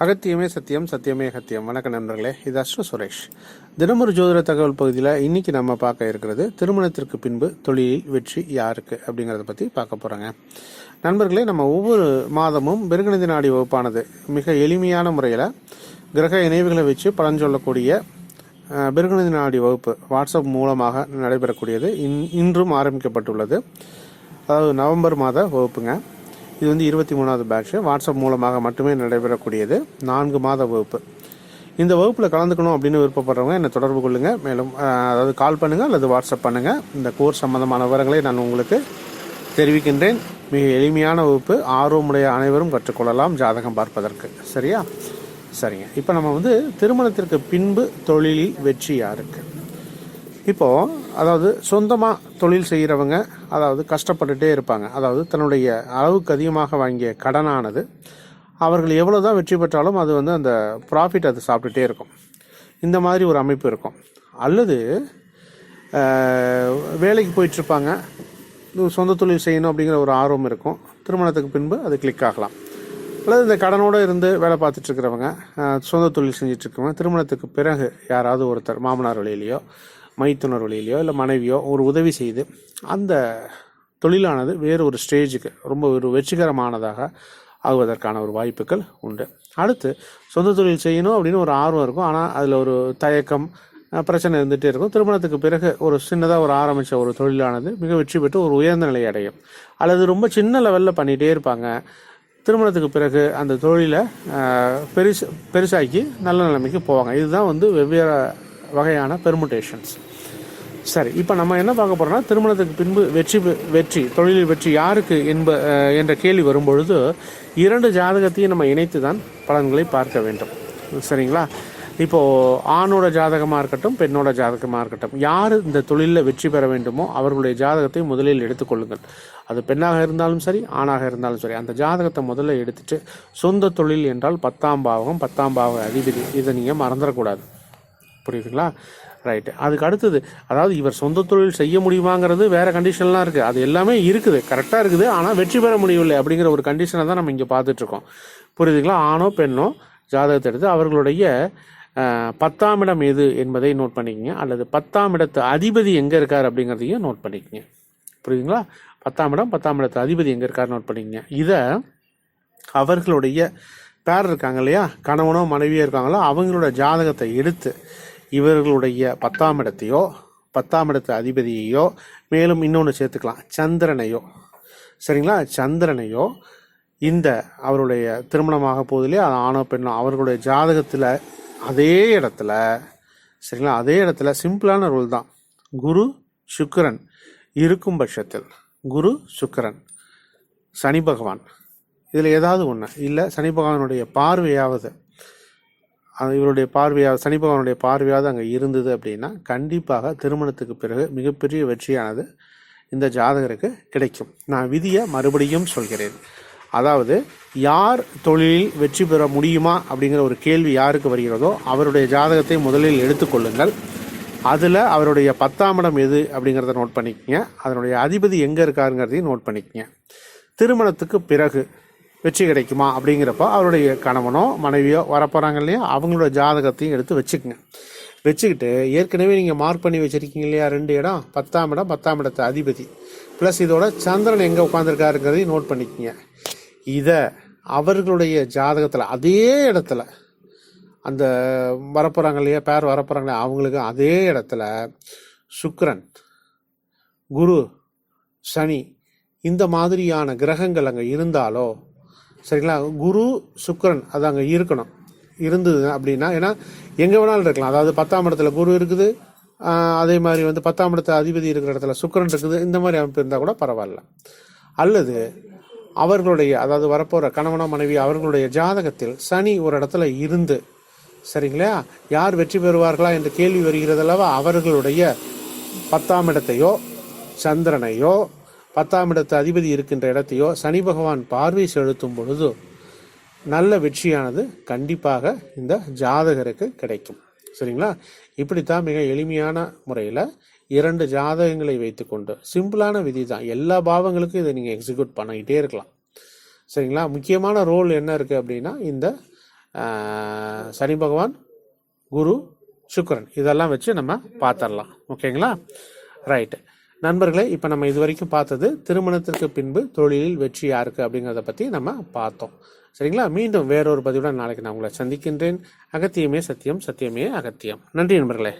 அகத்தியமே சத்தியம் சத்தியமே அகத்தியம். வணக்கம் நண்பர்களே இது அஸ்வ சுரேஷ். தினமொரு ஜோதிட தகவல் பகுதியில் இன்னைக்கு நம்ம பார்க்க இருக்கிறது திருமணத்திற்கு பின்பு தொழிலில் வெற்றி யாருக்கு அப்படிங்கிறத பற்றி பார்க்க போகிறோங்க நண்பர்களே நம்ம ஒவ்வொரு மாதமும் பிருகணித நாடி வகுப்பானது மிக எளிமையான முறையில் கிரக இணைவுகளை வச்சு பலன் சொல்லக்கூடிய அஹ், நாடி வகுப்பு வாட்ஸ்அப் மூலமாக நடைபெறக்கூடியது. இன் இன்றும் ஆரம்பிக்கப்பட்டுள்ளது. அதாவது நவம்பர் மாத வகுப்புங்க. இது வந்து இருபத்தி மூணாவது பேட்ச் வாட்ஸ்அப் மூலமாக மட்டுமே நடைபெறக்கூடியது. நான்கு மாத வகுப்பு. இந்த வகுப்பில் கலந்துக்கணும் அப்படின்னு விருப்பப்படுறவங்க என்னை தொடர்பு கொள்ளுங்கள் மேலும் அதாவது கால் பண்ணுங்கள் அல்லது வாட்ஸ்அப் பண்ணுங்கள் இந்த கோர்ஸ் சம்பந்தமான விவரங்களை நான் உங்களுக்கு தெரிவிக்கின்றேன். மிக எளிமையான வகுப்பு. ஆர்வமுடைய அனைவரும் கற்றுக்கொள்ளலாம் ஜாதகம் பார்ப்பதற்கு. சரியா? சரிங்க. இப்போ நம்ம வந்து திருமணத்திற்கு பின்பு தொழிலில் வெற்றி யாருக்கு இப்போது அதாவது சொந்தமாக தொழில் செய்கிறவங்க அதாவது கஷ்டப்பட்டுட்டே இருப்பாங்க. அதாவது தன்னுடைய அளவுக்கு அதிகமாக வாங்கிய கடனானது அவர்கள் எவ்வளோ தான் வெற்றி பெற்றாலும் அது வந்து அந்த ப்ராஃபிட் அது சாப்பிட்டுட்டே இருக்கும். இந்த மாதிரி ஒரு அமைப்பு இருக்கும். அல்லது வேலைக்கு போயிட்டுருப்பாங்க. சொந்த தொழில் செய்யணும் அப்படிங்கிற ஒரு ஆர்வம் இருக்கும். திருமணத்துக்கு பின்பு அது கிளிக் ஆகலாம். அல்லது இந்த கடனோடு இருந்து வேலை பார்த்துட்ருக்கிறவங்க சொந்த தொழில் செஞ்சிட்ருக்கவங்க திருமணத்துக்கு பிறகு யாராவது ஒருத்தர் மாமனார் வழியிலையோ மைத்துனர் வழியிலையோ இல்லை மனைவியோ ஒரு உதவி செய்து அந்த தொழிலானது வேறு ஒரு ஸ்டேஜுக்கு ரொம்ப ஒரு வெற்றிகரமானதாக ஆகுவதற்கான ஒரு வாய்ப்புகள் உண்டு. அடுத்து சொந்த தொழில் செய்யணும் அப்படின்னு ஒரு ஆர்வம் இருக்கும். ஆனால் அதில் ஒரு தயக்கம் பிரச்சனை இருந்துகிட்டே இருக்கும். திருமணத்துக்கு பிறகு ஒரு சின்னதாக ஒரு ஆரம்பித்த ஒரு தொழிலானது மிக வெற்றி பெற்று ஒரு உயர்ந்த நிலை அடையும். அல்லது ரொம்ப சின்ன லெவலில் பண்ணிகிட்டே இருப்பாங்க. திருமணத்துக்கு பிறகு அந்த தொழிலை பெருசு பெருசாக்கி நல்ல நிலைமைக்கு போவாங்க. இதுதான் வந்து வெவ்வேறு வகையான பெர்முட்டேஷன்ஸ் சரி இப்போ நம்ம என்ன பார்க்க போகிறோம்னா திருமணத்துக்கு பின்பு வெற்றி பெ- வெற்றி தொழிலில் வெற்றி யாருக்கு என்ப என்ற கேள்வி வரும்பொழுது இரண்டு ஜாதகத்தையும் நம்ம இணைத்து தான் பலன்களை பார்க்க வேண்டும். சரிங்களா? இப்போது ஆணோட ஜாதகமாக இருக்கட்டும் பெண்ணோட ஜாதகமாக இருக்கட்டும் யார் இந்த தொழிலில் வெற்றி பெற வேண்டுமோ அவர்களுடைய ஜாதகத்தை முதலில் எடுத்துக்கொள்ளுங்கள் அது பெண்ணாக இருந்தாலும் சரி ஆணாக இருந்தாலும் சரி அந்த ஜாதகத்தை முதல்ல எடுத்துட்டு சொந்த தொழில் என்றால் பத்தாம் பாவகம் பத்தாம் பாவக அதிபதி இதை நீங்கள் மறந்துடக்கூடாது. புரியுதுங்களா? ரைட்டு அதுக்கு அடுத்தது அதாவது இவர் சொந்த தொழில் செய்ய முடியுமாங்கிறது வேறு கண்டிஷன்லாம் இருக்குது அது எல்லாமே இருக்குது. கரெக்டாக இருக்குது. ஆனால் வெற்றி பெற முடியவில்லை அப்படிங்கிற ஒரு கண்டிஷனை தான் நம்ம இங்கே பார்த்துட்ருக்கோம். புரியுதுங்களா? ஆணோ பெண்ணோ ஜாதகத்தை எடுத்து அவர்களுடைய பத்தாம் இடம் எது என்பதை நோட் பண்ணிக்கங்க. அல்லது பத்தாம் இடத்து அதிபதி எங்கே இருக்கார் அப்படிங்கிறதையும் நோட் பண்ணிக்கங்க. புரியுதுங்களா? பத்தாம் இடம் பத்தாம் இடத்து அதிபதி எங்கே இருக்கார் நோட் பண்ணிக்கங்க. இதை அவர்களுடைய பேர் இருக்காங்க இல்லையா? கணவனோ மனைவியோ இருக்காங்களோ அவங்களோட ஜாதகத்தை எடுத்து இவர்களுடைய பத்தாம் இடத்தையோ பத்தாம் இடத்து அதிபதியையோ மேலும் இன்னொன்று சேர்த்துக்கலாம் சந்திரனையோ. சரிங்களா? சந்திரனையோ இந்த அவருடைய திருமணமாக போதிலே அது ஆணோ பெண்ணோ அவர்களுடைய ஜாதகத்தில் அதே இடத்துல சரிங்களா? அதே இடத்துல சிம்பிளான ரூல் தான். குரு சுக்கிரன் இருக்கும் பட்சத்தில் குரு சுக்கிரன் சனி பகவான். இதில் ஏதாவது ஒன்று இல்லை சனி பகவானுடைய பார்வையாவது இவருடைய பார்வையாக சனி பகவானுடைய பார்வையாவது அங்கே இருந்தது அப்படின்னா கண்டிப்பாக திருமணத்துக்கு பிறகு மிகப்பெரிய வெற்றியானது இந்த ஜாதகருக்கு கிடைக்கும். நான் விதியை மறுபடியும் சொல்கிறேன். அதாவது யார் தொழிலில் வெற்றி பெற முடியுமா அப்படிங்கிற ஒரு கேள்வி யாருக்கு வருகிறதோ அவருடைய ஜாதகத்தை முதலில் எடுத்துக்கொள்ளுங்கள் அதில் அவருடைய பத்தாம் இடம் எது அப்படிங்கிறத நோட் பண்ணிக்கங்க. அதனுடைய அதிபதி எங்கே இருக்காருங்கிறதையும் நோட் பண்ணிக்கங்க. திருமணத்துக்கு பிறகு வெற்றி கிடைக்குமா அப்படிங்கிறப்ப அவருடைய கணவனோ மனைவியோ வரப்போகிறாங்க இல்லையா அவங்களோட ஜாதகத்தையும் எடுத்து வச்சுக்கோங்க. வச்சுக்கிட்டு ஏற்கனவே நீங்கள் மார்க் பண்ணி வச்சுருக்கீங்க இல்லையா? ரெண்டு இடம். பத்தாம் இடம் பத்தாம் இடத்து அதிபதி. ப்ளஸ் இதோட சந்திரன் எங்கே உட்காந்துருக்காருங்கிறதையும் நோட் பண்ணிக்கோங்க. இதை அவர்களுடைய ஜாதகத்தில் அதே இடத்துல அந்த வரப்போகிறாங்க இல்லையா? பேர் வரப்போகிறாங்க இல்லையா? அவங்களுக்கு அதே இடத்துல சுக்ரன் குரு சனி இந்த மாதிரியான கிரகங்கள் அங்கே இருந்தாலோ சரிங்களா? குரு சுக்கிரன் அது அங்கே இருக்கணும். இருந்தது அப்படின்னா ஏன்னா எங்கே வேணாலும் இருக்கலாம். அதாவது பத்தாம் இடத்துல குரு இருக்குது அதே மாதிரி வந்து பத்தாம் இடத்துல அதிபதி இருக்கிற இடத்துல சுக்கரன் இருக்குது இந்த மாதிரி அமைப்பு இருந்தால் கூட பரவாயில்ல. அல்லது அவர்களுடைய அதாவது வரப்போகிற கணவனோ மனைவி அவர்களுடைய ஜாதகத்தில் சனி ஒரு இடத்துல இருந்து சரிங்களா? யார் வெற்றி பெறுவார்களா என்று கேள்வி வருகிறதல்லவா அவர்களுடைய பத்தாம் இடத்தையோ சந்திரனையோ பத்தாம் இடத்து அதிபதி இருக்கின்ற இடத்தையோ சனி பகவான் பார்வை செலுத்தும் பொழுது நல்ல வெற்றியானது கண்டிப்பாக இந்த ஜாதகருக்கு கிடைக்கும். சரிங்களா? இப்படித்தான் மிக எளிமையான முறையில் இரண்டு ஜாதகங்களை வைத்துக்கொண்டு சிம்பிளான விதி தான் எல்லா பாவங்களுக்கும் இதை நீங்கள் எக்ஸிக்யூட் பண்ணிக்கிட்டே இருக்கலாம். சரிங்களா? முக்கியமான ரோல் என்ன இருக்குது அப்படின்னா இந்த சனி பகவான் குரு சுக்கரன் இதெல்லாம் வச்சு நம்ம பார்த்துடலாம். ஓகேங்களா? ரைட்டு நண்பர்களே இப்போ நம்ம இது வரைக்கும் பார்த்தது திருமணத்திற்கு பின்பு தொழிலில் வெற்றி யாருக்கு அப்படிங்கிறத பற்றி நம்ம பார்த்தோம். சரிங்களா? மீண்டும் வேறொரு பதிவுடன் நாளைக்கு நான் உங்களை சந்திக்கின்றேன். அகத்தியமே சத்தியம் சத்தியமே அகத்தியம். நன்றி நண்பர்களே.